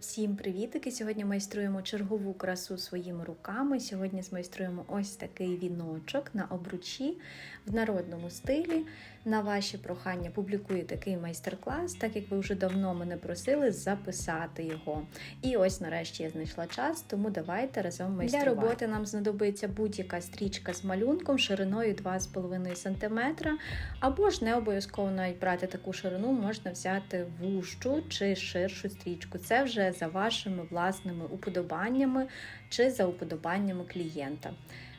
Всім привітики! Сьогодні майструємо чергову красу своїми руками. Сьогодні змайструємо ось такий віночок на обручі в народному стилі. На ваші прохання публікую такий майстер-клас, так як ви вже давно мене просили записати його. І ось нарешті я знайшла час, тому давайте разом майструвати. Для роботи нам знадобиться будь-яка стрічка з малюнком шириною 2,5 см, або ж не обов'язково навіть брати таку ширину, можна взяти вужчу чи ширшу стрічку. Це вже за вашими власними уподобаннями чи за уподобаннями клієнта.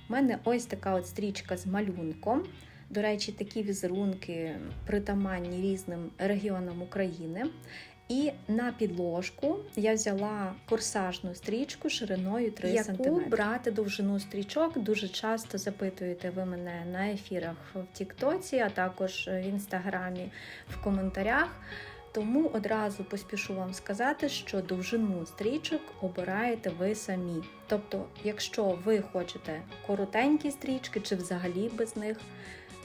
У мене ось така от стрічка з малюнком. До речі, такі візерунки притаманні різним регіонам України. І на підложку я взяла корсажну стрічку шириною 3 Яку см. брати довжину стрічок. Дуже часто запитуєте ви мене на ефірах в Тіктоці, а також в інстаграмі в коментарях. Тому одразу поспішу вам сказати, що довжину стрічок обираєте ви самі. Тобто, якщо ви хочете коротенькі стрічки чи взагалі без них,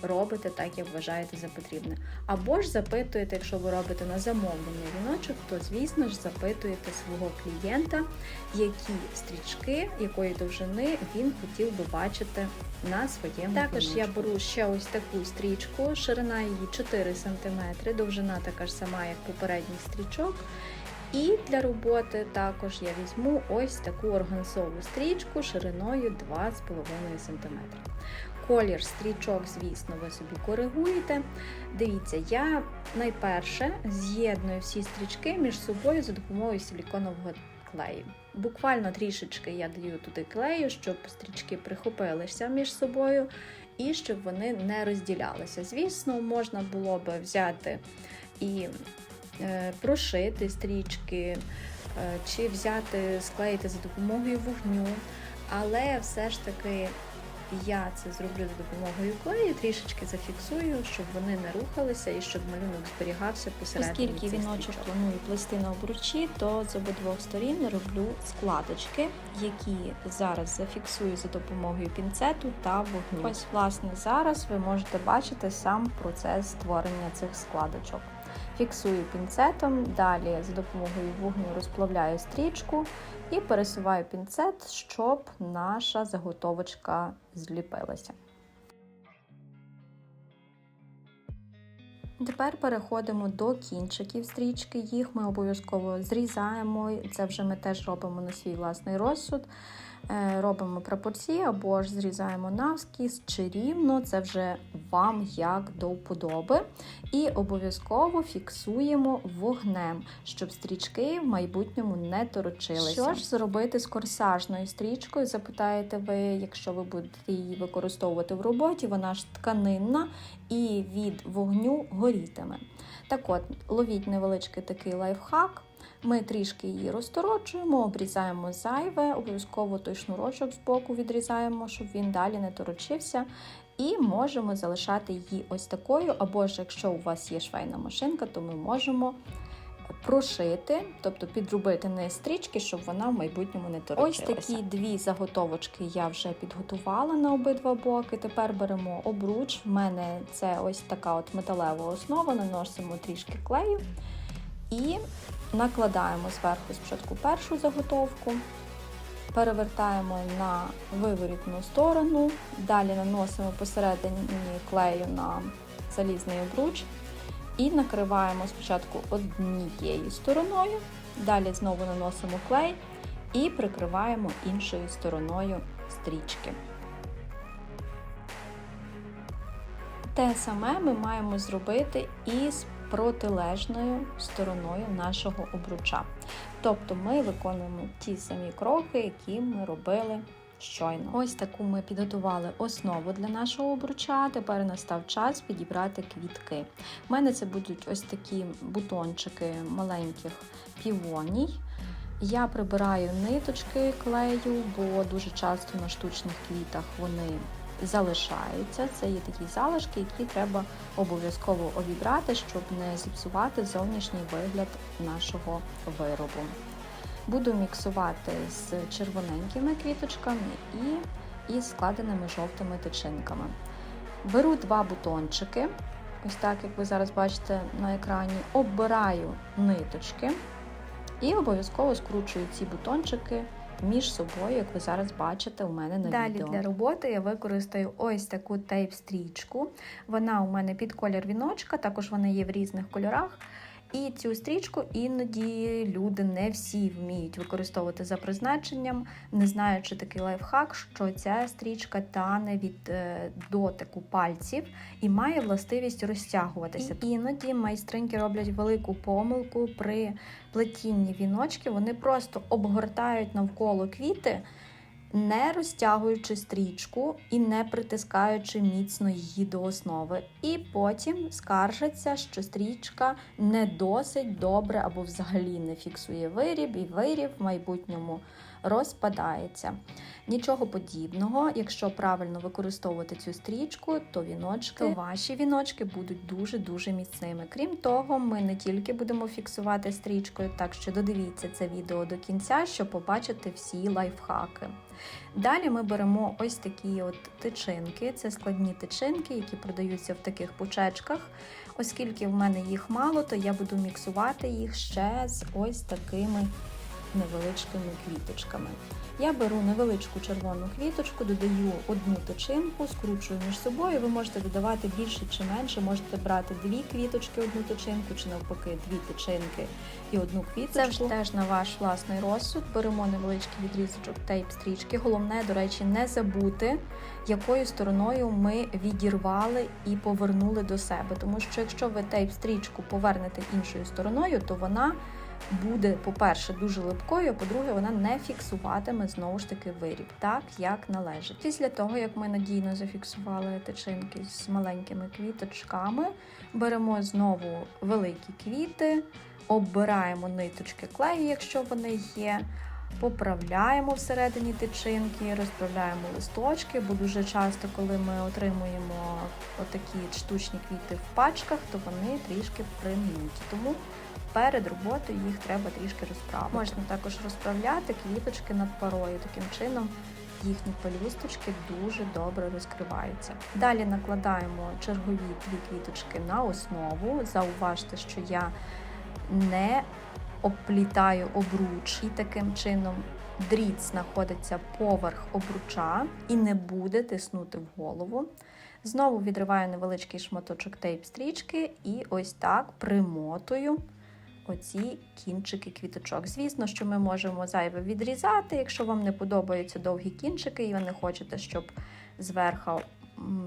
робите так, як вважаєте за потрібне. Або ж запитуєте, якщо ви робите на замовлення віночок, то звісно ж запитуєте свого клієнта, які стрічки, якої довжини він хотів би бачити на своєму Також я беру ще ось таку стрічку, ширина її 4 см, довжина така ж сама, як попередніх стрічок. І для роботи також я візьму ось таку органзову стрічку шириною 2,5 см. Колір стрічок, звісно, ви собі коригуєте. Дивіться, я найперше з'єдную всі стрічки між собою за допомогою силіконового клею. Буквально трішечки я даю туди клею, щоб стрічки прихопилися між собою і щоб вони не розділялися. Звісно, можна було би взяти і е, прошити стрічки, е, чи взяти, склеїти за допомогою вогню, але все ж таки я це зроблю за допомогою клею, трішечки зафіксую, щоб вони не рухалися і щоб малюнок зберігався посередині. Оскільки віночок планую плести на обручі, то з обидвох сторін роблю складочки, які зараз зафіксую за допомогою пінцету та вогню. Ось, власне, зараз ви можете бачити сам процес створення цих складочок. Фіксую пінцетом, далі за допомогою вогню розплавляю стрічку і пересуваю пінцет, щоб наша заготовочка зліпилася. Тепер переходимо до кінчиків стрічки. Їх ми обов'язково зрізаємо. Це вже ми теж робимо на свій власний розсуд. Е, Робимо пропорції або ж зрізаємо навскіз чи рівно, це вже вам як до вподоби. І обов'язково фіксуємо вогнем, щоб стрічки в майбутньому не торочилися. Що ж зробити з корсажною стрічкою? Запитаєте ви, якщо ви будете її використовувати в роботі, вона ж тканинна і від вогню горітиме. Так от, ловіть невеличкий такий лайфхак. Ми трішки її розторочуємо, обрізаємо зайве, обов'язково той шнурочок з боку відрізаємо, щоб він далі не торочився. І можемо залишати її ось такою, або ж якщо у вас є швейна машинка, то ми можемо прошити, тобто підробити не стрічки, щоб вона в майбутньому не торочилася. Ось такі дві заготовочки я вже підготувала на обидва боки. Тепер беремо обруч. В мене це ось така от металева основа, наносимо трішки клею і накладаємо зверху спочатку першу заготовку, перевертаємо на виворітну сторону, далі наносимо посередині клею на залізний обруч і накриваємо спочатку однією стороною, далі знову наносимо клей і прикриваємо іншою стороною стрічки. Те саме ми маємо зробити і з протилежною стороною нашого обруча. Тобто ми виконуємо ті самі кроки, які ми робили щойно. Ось таку ми підготували основу для нашого обруча. Тепер настав час підібрати квітки. У мене це будуть ось такі бутончики маленьких півоній. Я прибираю ниточки клею, бо дуже часто на штучних квітах вони залишаються. Це є такі залишки, які треба обов'язково обібрати, щоб не зіпсувати зовнішній вигляд нашого виробу. Буду міксувати з червоненькими квіточками і із складеними жовтими тичинками. Беру два бутончики, ось так, як ви зараз бачите на екрані, оббираю ниточки І обов'язково скручую ці бутончики між собою, як ви зараз бачите у мене на Далі відео. для роботи я використаю ось таку тейп-стрічку. Вона у мене під колір віночка, також вона є в різних кольорах. І цю стрічку іноді люди не всі вміють використовувати за призначенням, не знаючи такий лайфхак, що ця стрічка тане від е, дотику пальців і має властивість розтягуватися. І іноді майстринки роблять велику помилку при плетінні віночки. Вони просто обгортають навколо квіти не розтягуючи стрічку і не притискаючи міцно її до основи. І потім скаржаться, що стрічка не досить добре або взагалі не фіксує виріб, і виріб в майбутньому розпадається. Нічого подібного, якщо правильно використовувати цю стрічку, то віночки, ваші віночки будуть дуже-дуже міцними. Крім того, ми не тільки будемо фіксувати стрічкою, так що додивіться це відео до кінця, щоб побачити всі лайфхаки. Далі ми беремо ось такі от тичинки, це складні тичинки, які продаються в таких пучечках. Оскільки в мене їх мало, то я буду міксувати їх ще з ось такими невеличкими квіточками. Я беру невеличку червону квіточку, додаю одну точинку, скручую між собою. Ви можете додавати більше чи менше, можете брати дві квіточки, одну точинку, чи навпаки, дві тичинки і одну квіточку. Це вже теж на ваш власний розсуд. Беремо невеличкий відрізочок тейп-стрічки. Головне, до речі, не забути, якою стороною ми відірвали і повернули до себе. Тому що якщо ви тейп-стрічку повернете іншою стороною, то вона буде, по-перше, дуже липкою, а по-друге, вона не фіксуватиме знову ж таки виріб, так як належить. Після того, як ми надійно зафіксували тичинки з маленькими квіточками, беремо знову великі квіти, оббираємо ниточки клею, якщо вони є. Поправляємо всередині тичинки, розправляємо листочки, бо дуже часто, коли ми отримуємо отакі штучні квіти в пачках, то вони трішки примнуті. Тому перед роботою їх треба трішки розправити. Можна також розправляти квіточки над парою. Таким чином їхні пелюсточки дуже добре розкриваються. Далі накладаємо чергові дві квіточки на основу. Зауважте, що я не обплітаю обруч і таким чином дріт знаходиться поверх обруча і не буде тиснути в голову. Знову відриваю невеличкий шматочок тейп-стрічки і ось так примотую оці кінчики квіточок. Звісно, що ми можемо зайве відрізати, якщо вам не подобаються довгі кінчики, і ви не хочете, щоб зверху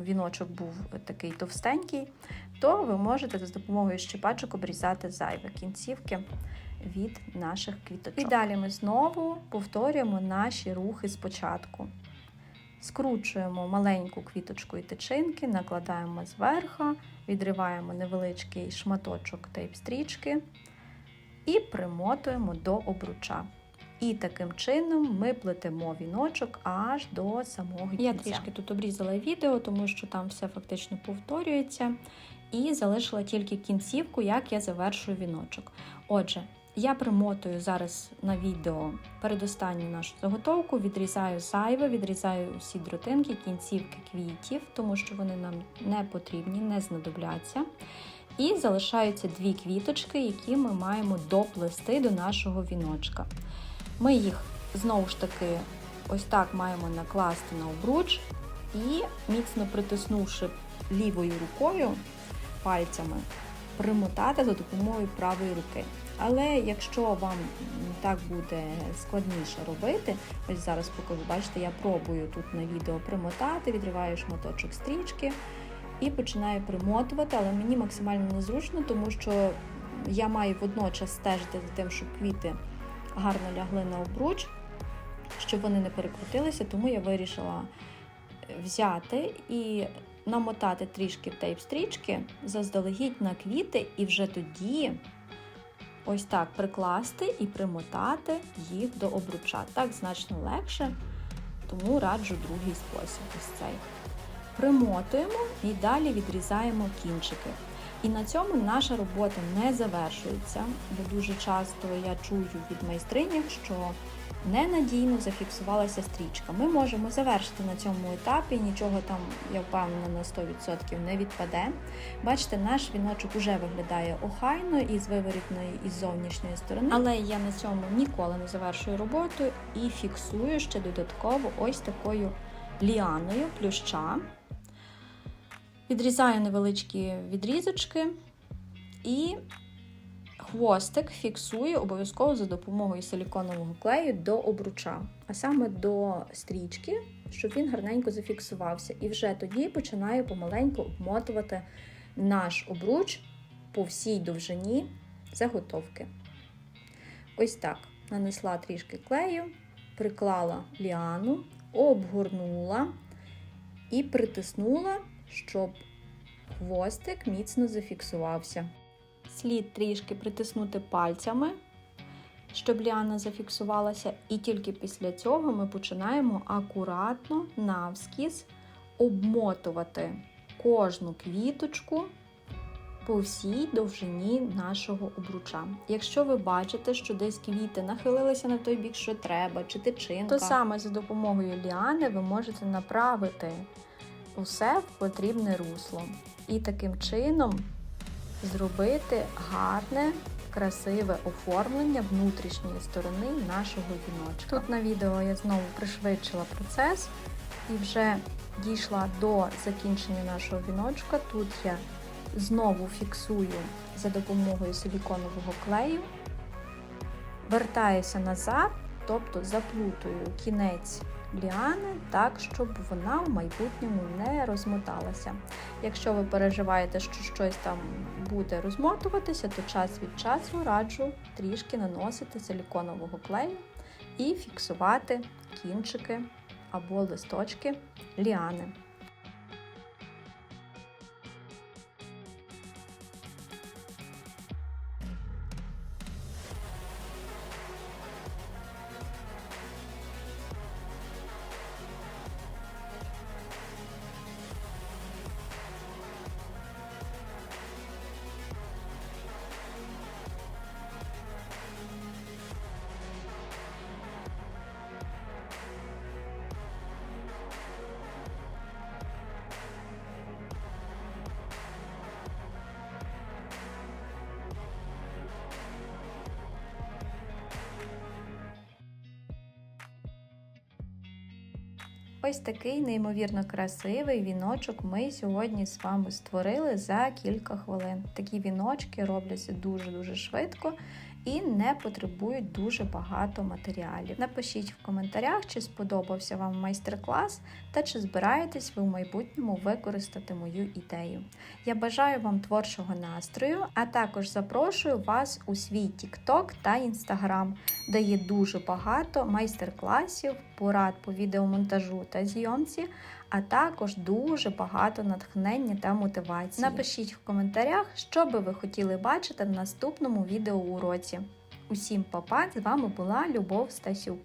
віночок був такий товстенький, то ви можете за допомогою щипачок обрізати зайві кінцівки від наших квіточок. І далі ми знову повторюємо наші рухи спочатку. Скручуємо маленьку квіточку і тичинки, накладаємо зверху, відриваємо невеличкий шматочок тейп-стрічки і примотуємо до обруча. І таким чином ми плетемо віночок аж до самого кінця. Я трішки тут обрізала відео, тому що там все фактично повторюється. І залишила тільки кінцівку, як я завершую віночок. Отже, я примотую зараз на відео передостанню нашу заготовку, відрізаю зайве, відрізаю усі дротинки, кінцівки квітів, тому що вони нам не потрібні, не знадобляться. І залишаються дві квіточки, які ми маємо доплести до нашого віночка. Ми їх знову ж таки ось так маємо накласти на обруч і, міцно притиснувши лівою рукою пальцями, примотати за допомогою правої руки. Але якщо вам так буде складніше робити, ось зараз покажу, бачите, я пробую тут на відео примотати, відриваю шматочок стрічки і починаю примотувати, але мені максимально незручно, тому що я маю водночас стежити за тим, щоб квіти гарно лягли на обруч, щоб вони не перекрутилися, тому я вирішила взяти і намотати трішки тейп-стрічки заздалегідь на квіти, і вже тоді ось так прикласти і примотати їх до обруча. Так значно легше, тому раджу другий спосіб ось цей. Примотуємо і далі відрізаємо кінчики. І на цьому наша робота не завершується, бо дуже часто я чую від майстринів, що ненадійно зафіксувалася стрічка. Ми можемо завершити на цьому етапі, нічого там, я впевнена, на 100% не відпаде. Бачите, наш віночок уже виглядає охайно і з виворітної, і з зовнішньої сторони. Але я на цьому ніколи не завершую роботу і фіксую ще додатково ось такою ліаною плюща. Відрізаю невеличкі відрізочки і хвостик фіксую обов'язково за допомогою силіконового клею до обруча, а саме до стрічки, щоб він гарненько зафіксувався. І вже тоді починаю помаленьку обмотувати наш обруч по всій довжині заготовки. Ось так. Нанесла трішки клею, приклала ліану, обгорнула і притиснула, щоб хвостик міцно зафіксувався. Слід трішки притиснути пальцями, щоб ліана зафіксувалася, і тільки після цього ми починаємо акуратно навскіз обмотувати кожну квіточку по всій довжині нашого обруча. Якщо ви бачите, що десь квіти нахилилися на той бік, що треба, чи тичинка, То саме за допомогою ліани ви можете направити усе в потрібне русло. І таким чином зробити гарне, красиве оформлення внутрішньої сторони нашого віночка. Тут на відео я знову пришвидшила процес і вже дійшла до закінчення нашого віночка. Тут я знову фіксую за допомогою силіконового клею, вертаюся назад, тобто заплутую кінець ліани так, щоб вона в майбутньому не розмоталася. Якщо ви переживаєте, що щось там буде розмотуватися, то час від часу раджу трішки наносити силіконового клею і фіксувати кінчики або листочки ліани. Ось такий неймовірно красивий віночок ми сьогодні з вами створили за кілька хвилин. Такі віночки робляться дуже-дуже швидко і не потребують дуже багато матеріалів. Напишіть в коментарях, чи сподобався вам майстер-клас та чи збираєтесь ви в майбутньому використати мою ідею. Я бажаю вам творчого настрою, а також запрошую вас у свій TikTok та Instagram, де є дуже багато майстер-класів, порад по відеомонтажу та зйомці, а також дуже багато натхнення та мотивації. Напишіть в коментарях, що би ви хотіли бачити в наступному відеоуроці. Усім па-па, з вами була Любов Стасюк.